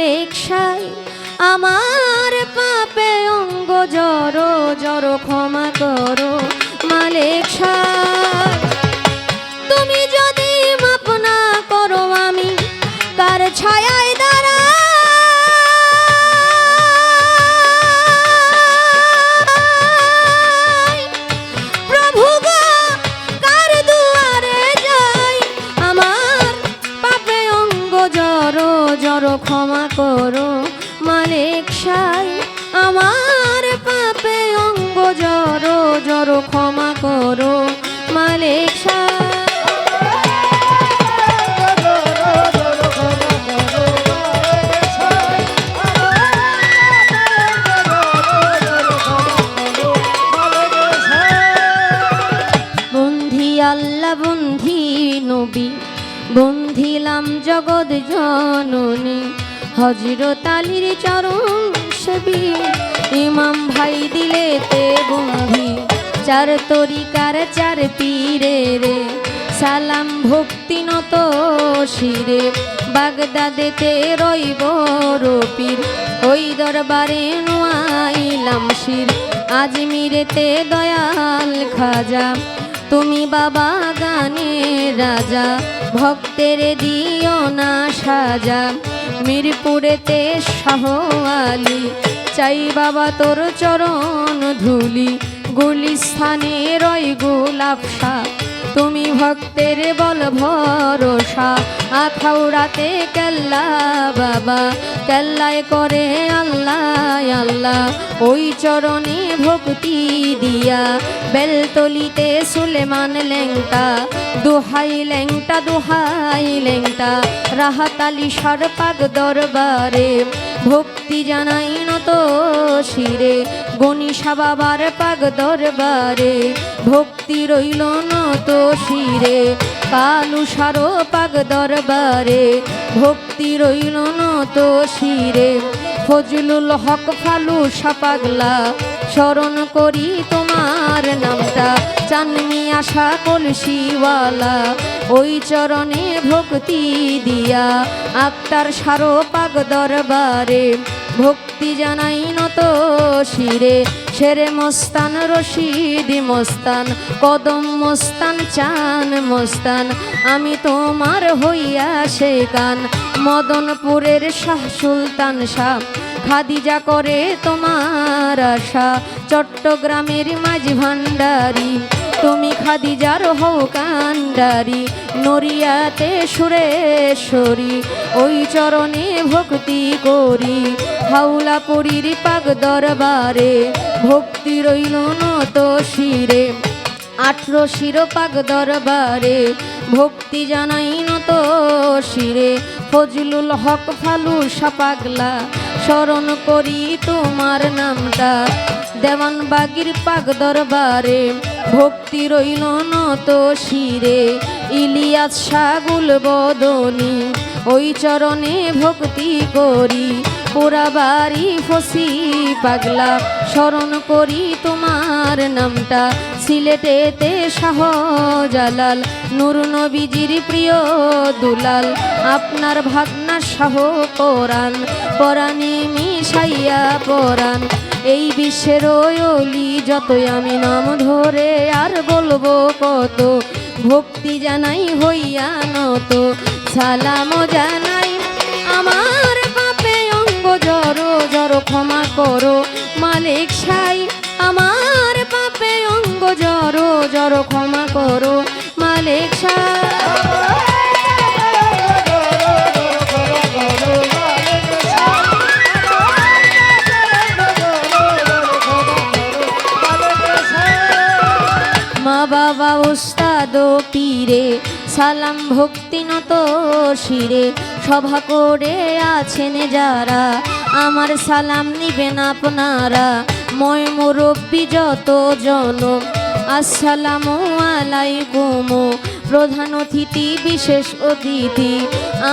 মালিক আমার পাপে অঙ্গ জড়ো জড়ো ক্ষমা করো। মালিক আমার পাপে অঙ্গ জড়ো জড়ো ক্ষমা করো, মালিক আল্লাহ, বন্ধি নবী, বন্ধিলাম জগৎ জননী। হজরত আলীর চরণ সেবী। ইমাম ভাই দিলে তে বন্ধি, চার তরিকার চার পীরে রে। সালাম ভক্তি নত শিরে বাগদাদেতে রইব রপির। ওই দরবারে নোয়াইলাম শির আজমিরেতে দয়াল খাজা। তুমি বাবা গানে রাজা ভক্তের দিও না সাজা। মিরপুরেতে শাহ আলী। চাই বাবা তোর চরণ ধুলি। গুলিস্থানে রয় গোলাপসা তুমি ভক্তের বল ভরসা। আখাউড়াতে কেল্লা বাবা, কেল্লায় করে আল্লাহ আল্লাহ। ওই চরণে ভক্তি দিয়া বেলতলিতে সুলেমান লেংটা, দোহাই লেংটা দোহাই লেংটা। রাহাতালি সরপাক দরবারে ভক্তি জানাই নত শিরে গণিসা বাবার পাগ দরবারে। ভক্তি রইল নত শিরে, কালু সারো পাগ দরবারে। ভক্তি রইল নত শিরে, ফজলুল হক ফালু সাপাগলা স্মরণ করি তোমার নামটা। চানমি আশা কলসিওয়ালা, ওই চরণে ভক্তি দিয়া। আক্তার সারো দরবারে ভক্তি জানাই নত শিরে। শেরে মস্তান রশিদি মস্তান, কদম মস্তান, চান মস্তান। আমি তোমার হইয়া সে কান মদনপুরের শাহ সুলতান শাহ খাদিজা করে তোমার আশা। চট্টগ্রামের মাঝ ভান্ডারি তুমি খাদিজার হও কান্ডারি নরিয়াতে সুরেশ্বরী, ওই চরণে ভক্তি করি। হাউলাপুরীর পাক দরবারে ভক্তি রইল নত শিরে। আঠরো শিরোপাক দরবারে ভক্তি জানাই নত শিরে। ফজলুল হক ফালু সাপাগলা স্মরণ করি তোমার নামটা। দেওয়ান বাগির পাক দরবারে ভক্তি রইল নত শিরে। ইলিয়াস সাগুল বদনী, ওই চরণে ভক্তি করি। পোড়া বাড়ি ফসি পাগলা, স্মরণ করি তোমার নামটা। সিলেটেতে শাহ জালাল নুর নবীজির প্রিয় দুলাল, আপনার ভাগনা শাহ পরাণ, পরাণে মিশাইয়া পরাণ। এই বিশ্বের অলি, যতই আমি নাম ধরে আর বলব কত, ভক্তি জানাই হইয়া নত। সালাম জানাই আমার পাপে অঙ্গ জড়ো জড়ো ক্ষমা করো। মালিক সাই, আমার পাপে অঙ্গ জড়ো জড়ো মা বাবা ওস্তাদ পীরে, সালাম ভক্তি নত শিরে, সভা করে আছেন যারা, আমার সালাম নিবেন আপনারা, ময় মুরব্বী যত জন। আসসালামু আলাইকুম প্রধান অতিথি, বিশেষ অতিথি,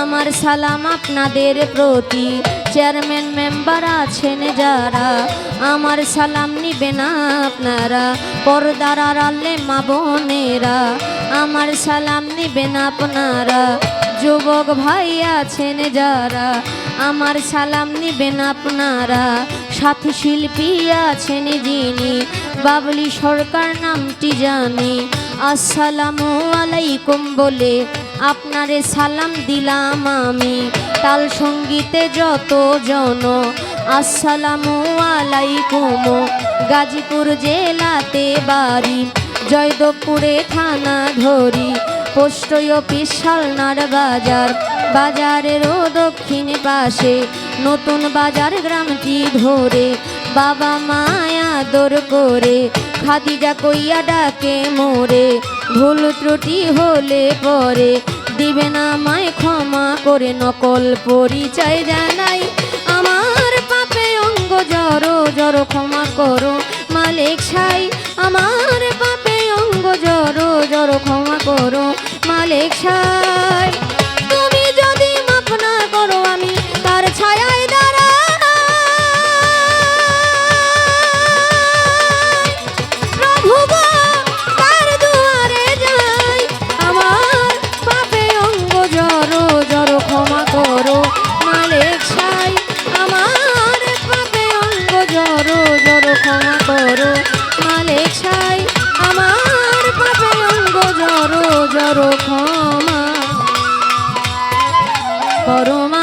আমার সালাম আপনাদের প্রতি। চেয়ারম্যান, মেম্বার আছেন যারা, আমার সালাম নিবেন আপনারা। পর্দার আড়ালে মা বোনেরা, আমার সালাম নিবেন আপনারা। যুবক ভাই আছেন যারা, আমার সালাম নেবেন আপনারা। সাথী শিল্পী আছেন যিনি বাবলি সরকার নামটি জানি। আসসালামু আলাইকুম বলে আপনারে সালাম দিলাম আমি। তাল সঙ্গীতে যত জন, আসসালামু আলাইকুম। গাজীপুর জেলাতে বাড়ি, জয়দেবপুরে থানা ধরি। পোস্ট অফিস শালনার বাজার, বাজারেরও দক্ষিণ পাশে। নতুন বাজার গ্রামটি ধরে। বাবা মায়া দর করে, খাদিজা কইয়া ডাকে মোরে, ভুল ত্রুটি হলে পরে। দিবে না মায় ক্ষমা করে, নকল পরিচয় জানাই। আমার পাপে অঙ্গ জড়ো জড়ো ক্ষমা করো মালিক সাই। আমার পাপে অঙ্গ জড়ো জড়ো ক্ষমা করো মালিক সাই। জড়ো জড়ো ক্ষমা করো মা